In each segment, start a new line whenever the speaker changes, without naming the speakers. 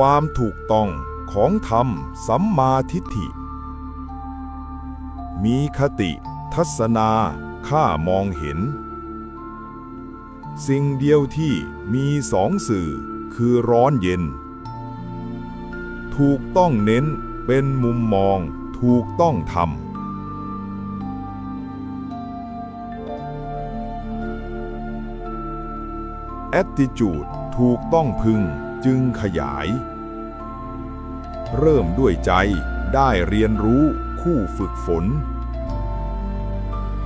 ความถูกต้องของธรรมสัมมาทิฏฐิ มีคติ ทัศนาข้ามองเห็น สิ่งเดียวที่มีสองสื่อคือร้อนเย็น ถูกต้องเน้นเป็นมุมมองถูกต้องทำ attitude ถูกต้องพึงจึงขยาย เริ่มด้วยใจได้เรียนรู้คู่ฝึกฝน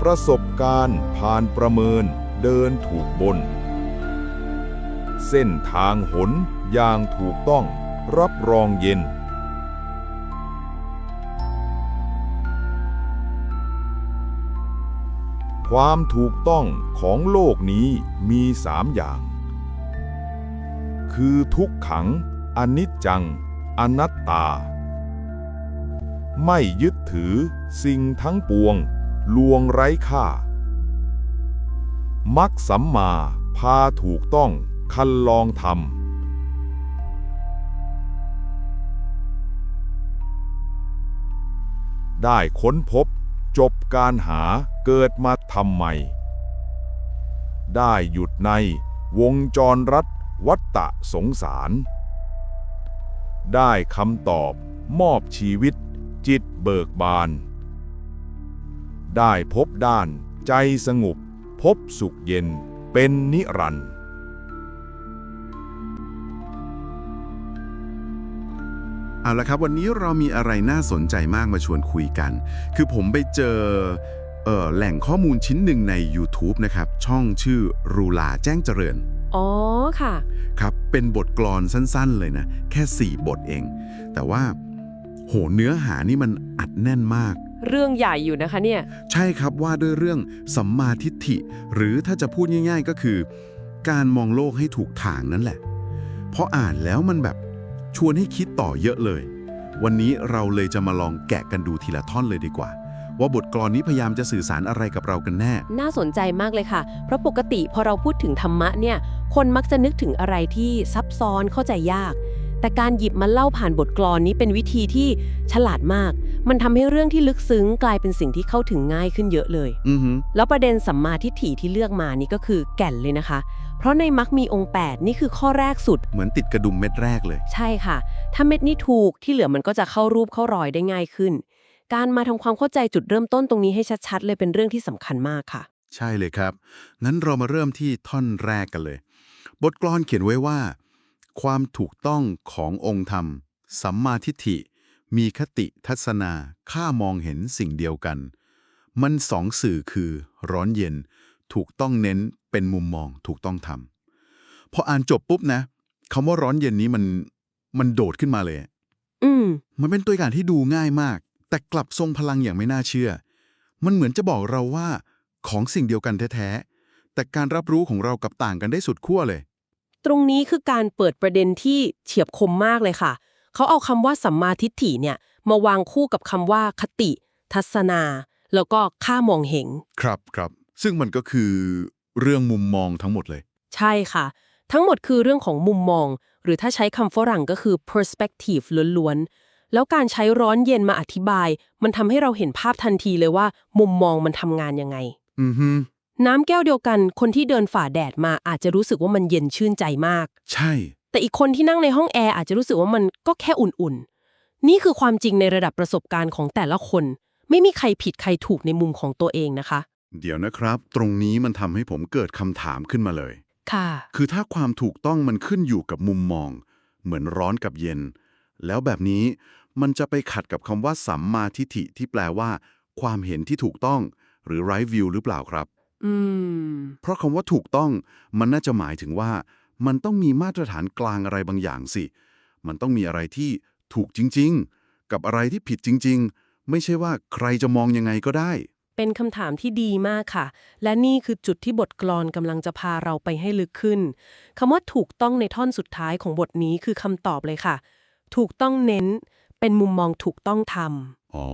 ประสบการณ์ผ่านประเมินเดินถูกบน เส้นทางหนอย่างถูกต้องรับรองเย็น ความถูกต้องของโลกนี้มีสามอย่าง คือทุกขังอนิจจัง อนัตตา ไม่ยึดถือสิ่งทั้งปวง ลวงไร้ค่า มักสัมมาพาถูกต้องคันลองทำได้ค้นพบจบการหาเกิดมาทำไมได้หยุดในวงจรรัฐวัตตะสงสาร ได้คำตอบ มอบชีวิต จิตเบิกบาน ได้พบด้าน ใจสงบพบสุขเย็นเป็นนิรันดร์
เอาละครับ วันนี้เรามีอะไรน่าสนใจมากมาชวนคุยกัน คือผมไปเจอเออแหล่งข้อมูลชิ้นหนึ่งใน YouTube นะครับ ช่องชื่อรูลาแจ้งเจริญ
อ๋อค่ะ
ครับ เป็นบทกลอนสั้นๆเลยนะ แค่ 4 บทเอง แต่ว่า โหเนื้อหานี่มันอัดแน่นมาก
เรื่องใหญ่อยู่นะคะเนี่ย
ใช่ครับว่าด้วยเรื่องสัมมาทิฏฐิ หรือถ้าจะพูดง่ายๆก็คือ การมองโลกให้ถูกทางนั่นแหละ เพราะอ่านแล้วมันแบบชวนให้คิดต่อเยอะเลย วันนี้เราเลยจะมาลองแกะกันดูทีละท่อนเลยดีกว่า ว่าบทกลอนนี้พยายามจะสื่อสารอะไรกับเรากันแน่
น่าสนใจมากเลยค่ะ เพราะปกติพอเราพูดถึงธรรมะเนี่ย คนมักจะนึกถึงอะไรที่ซับซ้อนเข้าใจยาก แต่การหยิบมาเล่าผ่านบทกลอนนี้เป็นวิธีที่ฉลาดมาก มันทำให้เรื่องที่ลึกซึ้งกลายเป็นสิ่งที่เข้าถึงง่ายขึ้นเยอะเลย
อือฮึ
แล้วประเด็นสัมมาทิฏฐิที่เลือกมานี่ก็คือแก่นเลยนะคะ เพราะในมรรคมีองค์ 8 นี่คือข้อแรกสุด
เหมือนติดกระดุมเม็ดแรกเลย
ใช่ค่ะ ถ้าเม็ดนี้ถูกที่เหลือมันก็จะเข้ารูปเข้ารอยได้ง่ายขึ้น การมาทำความเข้าใจจุดเริ่มต้นตรงนี้ให้ชัดๆเลยเป็นเรื่องที่สำคัญมากค่ะ
ใช่เลยครับงั้นเรามาเริ่มที่ท่อนแรกกันเลย บทกลอนเขียนไว้ว่า ความถูกต้องขององค์ธรรม สัมมาทิฏฐิ มีคติทัศนาข้ามองเห็นสิ่งเดียวกัน มันสองสื่อคือร้อนเย็น ถูกต้องเน้นเป็นมุมมองถูกต้องทำพออ่านจบปุ๊บนะคำว่าร้อนเย็นนี้มันมันโดดขึ้นมาเลย
อืม
มันเป็นตัวอย่างที่ดูง่ายมาก แต่กลับทรงพลังอย่างไม่น่าเชื่อ มันเหมือนจะบอกเราว่า ของสิ่งเดียวกันแท้ๆแต่การรับรู้ของเรากับต่างกันได้สุดขั้วเลย
ตรงนี้คือการเปิดประเด็นที่เฉียบคมมากเลยค่ะ เขาเอาคำว่าสัมมาทิฏฐิเนี่ยมาวางคู่กับคำว่าคติ ทัศนา แล้วก็ค่ามองเห็น
ครับครับซึ่งมันก็คือเรื่องมุมมองทั้งหมดเลย
ใช่ค่ะ ทั้งหมดคือเรื่องของมุมมอง หรือถ้าใช้คำฝรั่งก็คือ perspective ล้วนๆ แล้วการใช้ร้อนเย็นมาอธิบาย มันทำให้เราเห็นภาพทันทีเลยว่า มุมมองมันทำงานยังไง
อือฮึ
น้ำแก้วเดียวกัน คนที่เดินฝ่าแดดมาอาจจะรู้สึกว่ามันเย็นชื่นใจมาก
ใช่
แต่อีกคนที่นั่งในห้องแอร์อาจจะรู้สึกว่ามันก็แค่อุ่นๆ นี่คือความจริงในระดับประสบการณ์ของแต่ละคน ไม่มีใครผิดใครถูกในมุมของตัวเองนะคะ
เดี๋ยวนะครับ ตรงนี้มันทำให้ผมเกิดคำถามขึ้นมาเลย
ค่ะ
คือถ้าความถูกต้องมันขึ้นอยู่กับมุมมอง เหมือนร้อนกับเย็น แล้วแบบนี้มันจะไปขัดกับคำว่าสัมมาทิฏฐิที่แปลว่า ความเห็นที่ถูกต้อง หรือ right view หรือเปล่าครับ
อืม
เพราะคำว่าถูกต้องมันน่าจะหมายถึงว่า มันต้องมีมาตรฐานกลางอะไรบางอย่างสิ มันต้องมีอะไรที่ถูกจริง ๆ กับอะไรที่ผิดจริง ๆ ไม่ใช่ว่าใครจะมองยังไงก็ได้
เป็นคำถามที่ดีมากค่ะ และนี่คือจุดที่บทกลอนกำลังจะพาเราไปให้ลึกขึ้นคำว่าถูกต้องในท่อนสุดท้ายของบทนี้คือคำตอบเลยค่ะ ถูกต้องเน้น เป็นมุมมองถูกต้องทำ
อ๋อ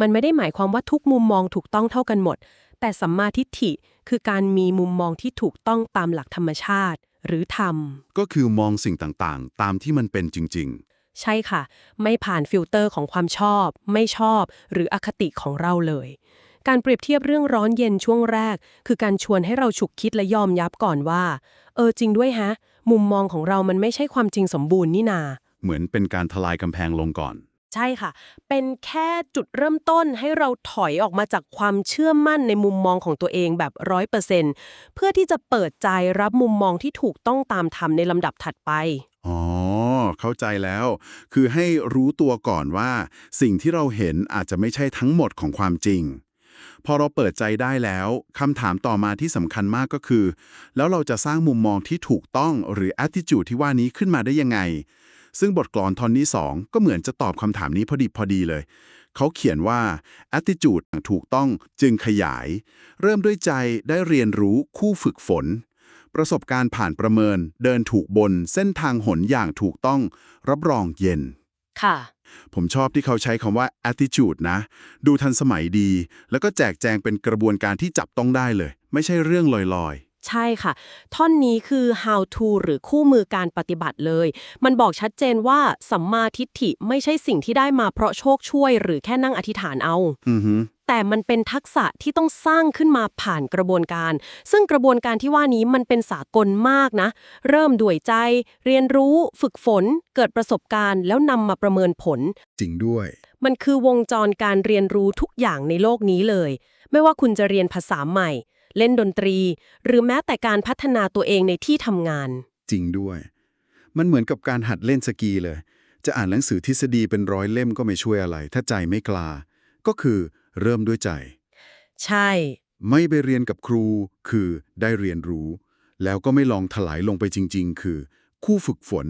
มันไม่ได้หมายความว่าทุกมุมมองถูกต้องเท่ากันหมด แต่สัมมาทิฏฐิคือการมีมุมมองที่ถูกต้องตามหลักธรรมชาติ หรือธรรม
ก็คือมองสิ่งต่างๆ ตามที่มันเป็นจริง
ใช่ค่ะ ไม่ผ่านฟิลเตอร์ของความชอบ ไม่ชอบ หรืออคติของเราเลย การเปรียบเทียบเรื่องร้อนเย็นช่วงแรก คือการชวนให้เราฉุกคิดและยอมยับก่อนว่า เออจริงด้วยฮะ มุมมองของเรามันไม่ใช่ความจริงสมบูรณ์นี่นา
ๆ เหมือนเป็นการทลายกำแพงลงก่อน
ใช่ค่ะ เป็นแค่จุดเริ่มต้นให้เราถอยออกมาจากความเชื่อมั่นในมุมมองของตัวเองแบบร้อยเปอร์เซนเพื่อที่จะเปิดใจรับมุมมองที่ถูกต้องตามธรรมในลำดับถัดไป
อ๋อ เข้าใจแล้ว คือให้รู้ตัวก่อนว่า สิ่งที่เราเห็นอาจจะไม่ใช่ทั้งหมดของความจริง พอเราเปิดใจได้แล้วคำถามต่อมาที่สำคัญมากก็คือ แล้วเราจะสร้างมุมมองที่ถูกต้องหรือ attitude ที่ว่านี้ขึ้นมาได้ยังไง ซึ่งบทกลอนทอนที่สองก็เหมือนจะตอบคำถามนี้พอดีพอดีเลย เขาเขียนว่า attitude อย่างถูกต้องจึงขยาย เริ่มด้วยใจได้เรียนรู้คู่ฝึกฝน ประสบการณ์ผ่านประเมิน เดินถูกบน เส้นทางหนอย่างถูกต้อง รับรองเย็น
ค่ะ
ผมชอบที่เขาใช้คำว่า attitude นะ ดูทันสมัยดี แล้วก็แจกแจงเป็นกระบวนการที่จับต้องได้เลย ไม่ใช่เรื่องลอย
ใช่ค่ะ ท่อนนี้คือ how to หรือคู่มือการปฏิบัติเลย มันบอกชัดเจนว่าสัมมาทิฏฐิไม่ใช่สิ่งที่ได้มาเพราะโชคช่วย หรือแค่นั่งอธิษฐานเอา
ๆอือฮึ
แต่มันเป็นทักษะที่ต้องสร้างขึ้นมาผ่านกระบวนการ ซึ่งกระบวนการที่ว่านี้มันเป็นสากลมากนะ เริ่มด้วยใจ เรียนรู้ฝึกฝน เกิดประสบการณ์ แล้วนำมาประเมินผล
จริงด้วย
มันคือวงจรการเรียนรู้ทุกอย่างในโลกนี้เลย ไม่ว่าคุณจะเรียนภาษาใหม่ เล่นดนตรี หรือแม้แต่การพัฒนาตัวเองในที่ทำงาน
จริงด้วย มันเหมือนกับการหัดเล่นสกีเลย จะอ่านหนังสือทฤษฎีเป็นร้อยเล่มก็ไม่ช่วยอะไร ถ้าใจไม่กล้า ก็คือเริ่มด้วยใจ
ใช่
ไม่ไปเรียนกับครู คือได้เรียนรู้ แล้วก็ไม่ลองถลายลงไปจริง ๆ คือ คู่ฝึกฝน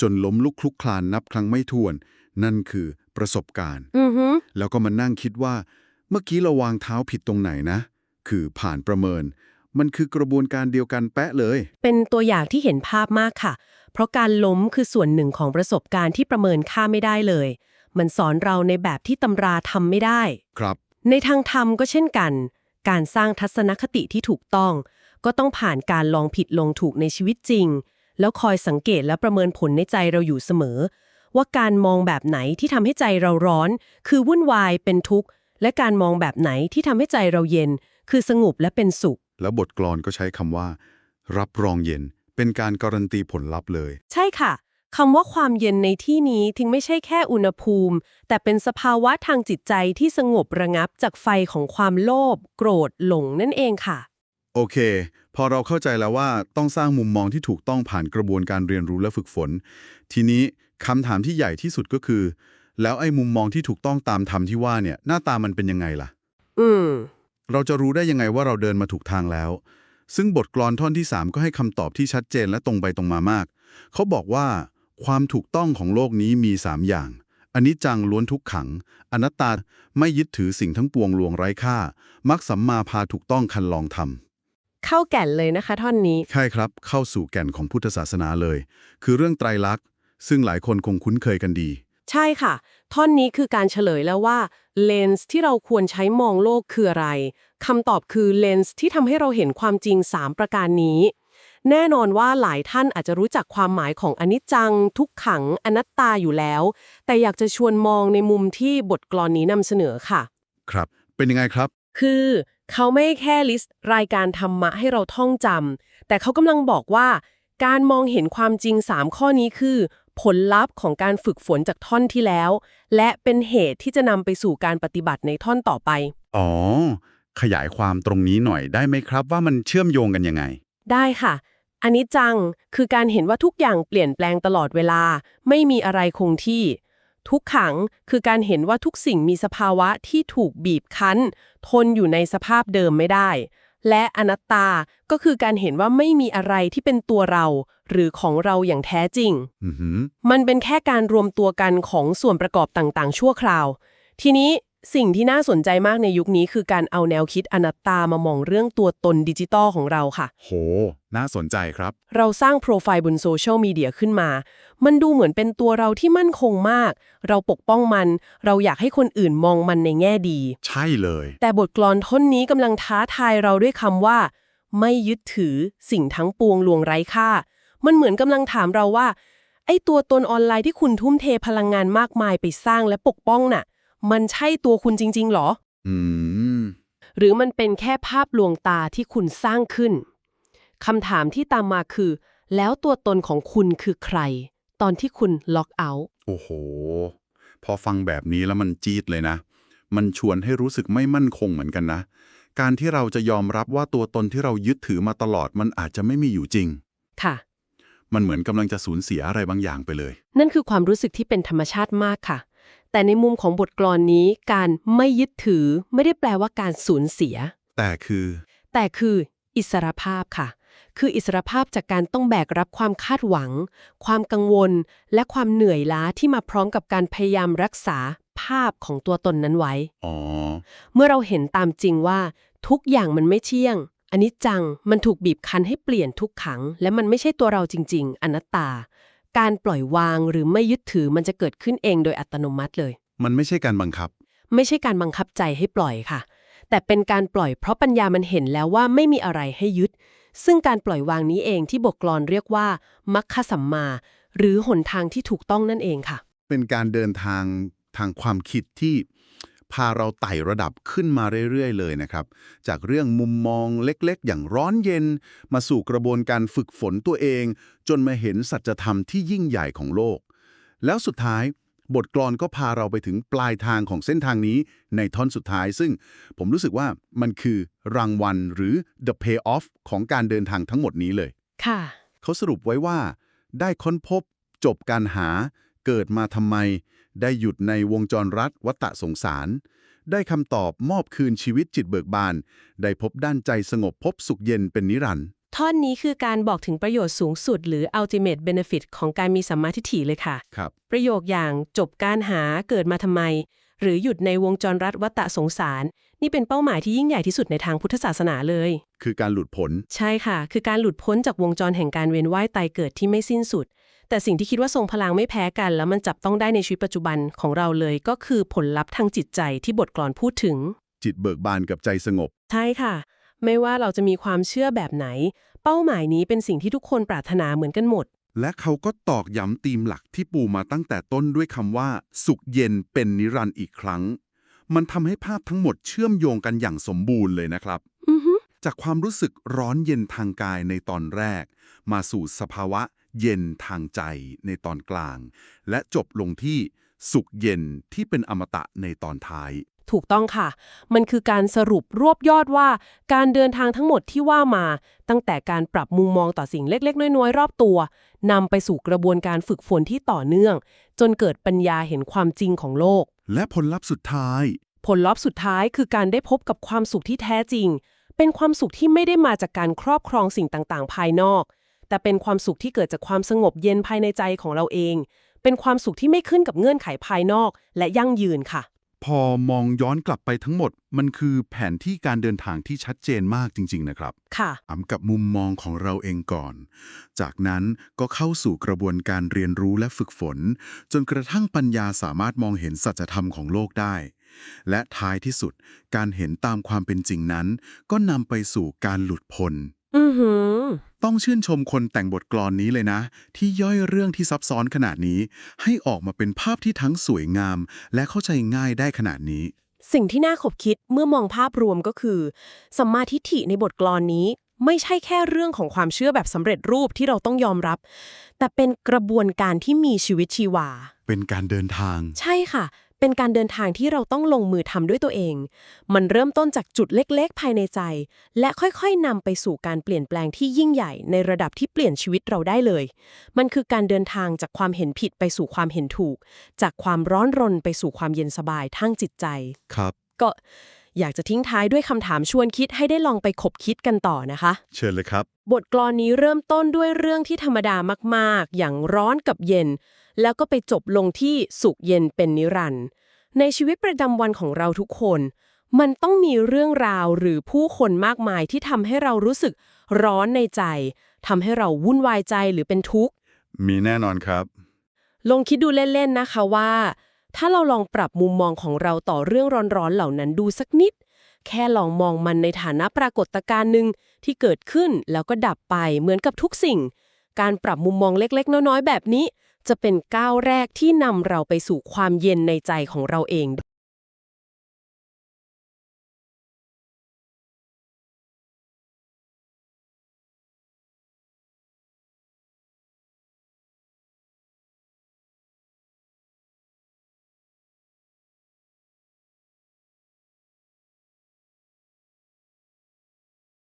จนล้มลุกคลุกคลานนับครั้งไม่ถ้วน นั่นคือประสบการณ์
อือฮึ
แล้วก็มานั่งคิดว่า เมื่อกี้เราวางเท้าผิดตรงไหนนะ คือผ่านประเมิน มันคือกระบวนการเดียวกันแปะเลย
เป็นตัวอย่างที่เห็นภาพมากค่ะ เพราะการล้มคือส่วนหนึ่งของประสบการณ์ที่ประเมินค่าไม่ได้เลย มันสอนเราในแบบที่ตำราทำไม่ได้
ครับ
ในทางธรรมก็เช่นกัน การสร้างทัศนคติที่ถูกต้อง ก็ต้องผ่านการลองผิดลองถูกในชีวิตจริง แล้วคอยสังเกตและประเมินผลในใจเราอยู่เสมอ ว่าการมองแบบไหนที่ทำให้ใจเราร้อน คือวุ่นวายเป็นทุกข์และการมองแบบไหนที่ทำให้ใจเราเย็น คือสงบและเป็นสุข
แล้วบทกลอนก็ใช้คำว่า รับรองเย็นเป็นการการันตีผลลัพธ์เลย
ใช่ค่ะคำว่าความเย็นในที่นี้ถึงไม่ใช่แค่อุณหภูมิ แต่เป็นสภาวะทางจิตใจที่สงบระงับจากไฟของความโลภโกรธหลงนั่นเองค่ะ
โอเค พอเราเข้าใจแล้วว่าต้องสร้างมุมมองที่ถูกต้องผ่านกระบวนการเรียนรู้และฝึกฝน ทีนี้คำถามที่ใหญ่ที่สุดก็คือ แล้วไอ้มุมมองที่ถูกต้องตามธรรมที่ว่าเนี่ยหน้าตามันเป็นยังไงล่ะ
อืม
เราจะรู้ได้ยังไงว่าเราเดินมาถูกทางแล้ว ซึ่งบทกลอนท่อนที่ 3 ก็ให้คำตอบที่ชัดเจนและตรงไปตรงมามาก เขาบอกว่า ความถูกต้องของโลกนี้มี 3 อย่างอันนี้จังล้วนทุกขัง อนัตตาไม่ยึดถือสิ่งทั้งปวงลวงไร้ค่า มักสัมมาพาถูกต้องคันลองทำ
เข้าแก่นเลยนะคะท่อนนี้
ใช่ครับ เข้าสู่แก่นของพุทธศาสนาเลย คือเรื่องไตรลักษณ์ ซึ่งหลายคนคงคุ้นเคยกันดี
ใช่ค่ะ ท่อนนี้คือการเฉลยแล้วว่าเลนส์ที่เราควรใช้มองโลกคืออะไรคำตอบคือเลนส์ที่ทำให้เราเห็นความจริง 3 ประการนี้ แน่นอนว่าหลายท่านอาจจะรู้จักความหมายของอนิจจัง ทุกขัง อนัตตาอยู่แล้ว แต่อยากจะชวนมองในมุมที่บทกลอนนี้นำเสนอค่ะ
ครับ เป็นยังไงครับ
คือเขาไม่แค่ลิสต์รายการธรรมะให้เราท่องจำแต่เขากำลังบอกว่า การมองเห็นความจริง 3 ข้อนี้คือผลลัพธ์ของการฝึกฝนจากท่อนที่แล้ว และเป็นเหตุที่จะนำไปสู่การปฏิบัติในท่อนต่อไป
อ๋อ ขยายความตรงนี้หน่อยได้ไหมครับว่ามันเชื่อมโยงกันยังไง
ได้ค่ะ อันนี้จังคือการเห็นว่าทุกอย่างเปลี่ยนแปลงตลอดเวลา ไม่มีอะไรคงที่ ทุกขังคือการเห็นว่าทุกสิ่งมีสภาวะที่ถูกบีบคั้น ทนอยู่ในสภาพเดิมไม่ได้ และอนัตตาก็คือการเห็นว่าไม่มีอะไรที่เป็นตัวเรา หรือของเราอย่างแท้จริง
อือหือ
มันเป็นแค่การรวมตัวกันของส่วนประกอบต่างๆ ชั่วคราว ทีนี้สิ่งที่น่าสนใจมากในยุคนี้คือการเอาแนวคิดอนัตตามามองเรื่องตัวตนดิจิตอลของเราค่ะ
โห น่าสนใจครับ
เราสร้างโปรไฟล์บนโซเชียลมีเดียขึ้นมา มันดูเหมือนเป็นตัวเราที่มั่นคงมาก เราปกป้องมัน เราอยากให้คนอื่นมองมันในแง่ดี
ใช่เลย
แต่บทกลอนท่อนนี้กำลังท้าทายเราด้วยคำว่า ไม่ยึดถือสิ่งทั้งปวงลวงไร้ค่า มันเหมือนกำลังถามเราว่า ไอ้ตัวตนออนไลน์ที่คุณทุ่มเทพลังงานมากมายไปสร้างและปกป้องน่ะ มันใช่ตัวคุณจริง ๆหรอ
อืม
หรือมันเป็นแค่ภาพลวงตาที่คุณสร้างขึ้นคำถามที่ตามมาคือ แล้วตัวตนของคุณคือใคร ตอนที่คุณล็อกเอาท์
โอ้โห พอฟังแบบนี้แล้วมันจี๊ดเลยนะ มันชวนให้รู้สึกไม่มั่นคงเหมือนกันนะ การที่เราจะยอมรับว่าตัวตนที่เรายึดถือมาตลอดมันอาจจะไม่มีอยู่จริง
ค่ะ
มันเหมือนกำลังจะสูญเสียอะไรบางอย่างไปเลย
นั่นคือความรู้สึกที่เป็นธรรมชาติมากค่ะ แต่ในมุมของบทกลอนนี้ การไม่ยึดถือไม่ได้แปลว่าการสูญเสีย
แต่คือ
แต่คืออิสรภาพค่ะ คืออิสรภาพจากการต้องแบกรับความคาดหวัง ความกังวล และความเหนื่อยล้าที่มาพร้อมกับการพยายามรักษาภาพของตัวตนนั้นไว้
อ๋อ
เมื่อเราเห็นตามจริงว่า ทุกอย่างมันไม่เที่ยง อันนี้จัง มันถูกบีบคั้นให้เปลี่ยนทุกขัง และมันไม่ใช่ตัวเราจริง ๆ อนัตตา การปล่อยวางหรือไม่ยึดถือมันจะเกิดขึ้นเองโดยอัตโนมัติเลย
มันไม่ใช่การบังคับ
ไม่ใช่การบังคับใจให้ปล่อยค่ะ แต่เป็นการปล่อยเพราะปัญญามันเห็นแล้วว่าไม่มีอะไรให้ยึด ซึ่งการปล่อยวางนี้เองที่บทกลอนเรียกว่า มัคคสัมมา หรือหนทางที่ถูกต้องนั่นเองค่ะ
เป็นการเดินทางทางความคิดที่พาเราไต่ระดับขึ้นมาเรื่อย ๆ เลยนะครับ จากเรื่องมุมมองเล็กๆ อย่างร้อนเย็น มาสู่กระบวนการฝึกฝนตัวเอง จนมาเห็นสัจธรรมที่ยิ่งใหญ่ของโลก แล้วสุดท้าย บทกลอนก็พาเราไปถึงปลายทางของเส้นทางนี้ในท่อนสุดท้าย ซึ่งผมรู้สึกว่ามันคือรางวัลหรือ the payoff ของการเดินทางทั้งหมดนี้เลย
ค่ะ
เขาสรุปไว้ว่า ได้ค้นพบ จบการหา เกิดมาทำไม ได้หยุดในวงจรรัฐวัตะสงสาร ได้คำตอบมอบคืนชีวิตจิตเบิกบาน ได้พบด้านใจสงบพบสุขเย็นเป็นนิรันดร์
ท่อนนี้คือการบอกถึงประโยชน์สูงสุด หรือ ultimate benefit ของการมีสัมมาทิฏฐิเลยค่ะ
ครับ
ประโยคอย่างจบการหาเกิดมาทำไม หรือหยุดในวงจรรัฐวัตตะสงสาร นี่เป็นเป้าหมายที่ยิ่งใหญ่ที่สุดในทางพุทธศาสนาเลย
คือการหลุดพ้น
ใช่ค่ะ คือการหลุดพ้นจากวงจรแห่งการเวียนว่ายตายเกิดที่ไม่สิ้นสุด แต่สิ่งที่คิดว่าทรงพลังไม่แพ้กัน แล้วมันจับต้องได้ในชีวิตปัจจุบันของเราเลย ก็คือผลลัพธ์ทางจิตใจที่บทกลอนพูดถึง
จิตเบิกบานกับใจสงบ
ใช่ค่ะ ไม่ว่าเราจะมีความเชื่อแบบไหน เป้าหมายนี้เป็นสิ่งที่ทุกคนปรารถนาเหมือนกันหมด
และเขาก็ตอกย้ำธีมหลักที่ปูมาตั้งแต่ต้นด้วยคำว่า สุขเย็นเป็นนิรันดร์อีกครั้ง มันทำให้ภาพทั้งหมดเชื่อมโยงกันอย่างสมบูรณ์เลยนะครับ
อือฮึ
จากความรู้สึกร้อนเย็นทางกายในตอนแรก มาสู่สภาวะเย็นทางใจในตอนกลาง และจบลงที่สุขเย็นที่เป็นอมตะในตอนท้าย
ถูกต้องค่ะ มันคือการสรุปรวบยอดว่า การเดินทางทั้งหมดที่ว่ามา ตั้งแต่การปรับมุมมองต่อสิ่งเล็ก ๆ น้อยๆ รอบตัวนำไปสู่กระบวนการฝึกฝนที่ต่อเนื่อง จนเกิดปัญญาเห็นความจริงของโลก
และผลลัพธ์สุดท้าย
ผลลัพธ์สุดท้ายคือการได้พบกับความสุขที่แท้จริง เป็นความสุขที่ไม่ได้มาจากการครอบครองสิ่งต่างๆ ภายนอก แต่เป็นความสุขที่เกิดจากความสงบเย็นภายในใจของเราเอง เป็นความสุขที่ไม่ขึ้นกับเงื่อนไขภายนอก และยั่งยืนค่ะ
พอมองย้อนกลับไปทั้งหมด มันคือแผนที่การเดินทางที่ชัดเจนมากจริง ๆ นะครับ
ค่ะ
อำกับมุมมองของเราเองก่อน จากนั้นก็เข้าสู่กระบวนการเรียนรู้และฝึกฝน จนกระทั่งปัญญาสามารถมองเห็นสัจธรรมของโลกได้ และท้ายที่สุด การเห็นตามความเป็นจริงนั้น ก็นำไปสู่การหลุดพ้น
อือหือ
ต้องชื่นชมคนแต่งบทกลอนนี้เลยนะ ที่ย่อยเรื่องที่ซับซ้อนขนาดนี้ ให้ออกมาเป็นภาพที่ทั้งสวยงาม และเข้าใจง่ายได้ขนาดนี้
สิ่งที่น่าขบคิดเมื่อมองภาพรวมก็คือสัมมาทิฏฐิในบทกลอนนี้ ไม่ใช่แค่เรื่องของความเชื่อแบบสำเร็จรูปที่เราต้องยอมรับ แต่เป็นกระบวนการที่มีชีวิตชีวา
เป็นการเดินทาง
ใช่ค่ะ เป็นการเดินทางที่เราต้องลงมือทำด้วยตัวเอง มันเริ่มต้นจากจุดเล็กๆ ภายในใจ และค่อยๆนำไปสู่การเปลี่ยนแปลงที่ยิ่งใหญ่ในระดับที่เปลี่ยนชีวิตเราได้เลย มันคือการเดินทางจากความเห็นผิดไปสู่ความเห็นถูก จากความร้อนรนไปสู่ความเย็นสบายทางจิตใจ
ครับ
ก็ อยากจะทิ้งท้ายด้วยคำถามชวนคิดให้ได้ลองไปคบคิดกันต่อนะคะ
เชิญเลยครับ
บทกลอนนี้เริ่มต้นด้วยเรื่องที่ธรรมดามากๆ อย่างร้อนกับเย็น แล้วก็ไปจบลงที่สุขเย็นเป็นนิรันดร์ในชีวิตประจำวันของเราทุกคน มันต้องมีเรื่องราวหรือผู้คนมากมายที่ทำให้เรารู้สึกร้อนในใจทำให้เราวุ่นวายใจหรือเป็นทุกข์
มีแน่นอนครับ
ลองคิดดูเล่นๆนะคะว่า ถ้าเราลองปรับมุมมองของเราต่อเรื่องร้อนๆเหล่านั้นดูสักนิด แค่ลองมองมันในฐานะปรากฏการณ์หนึ่งที่เกิดขึ้นแล้วก็ดับไปเหมือนกับทุกสิ่ง การปรับมุมมองเล็กๆ น้อยๆ แบบนี้ จะเป็นก้าวแรกที่นำเราไปสู่ความเย็นในใจของเราเอง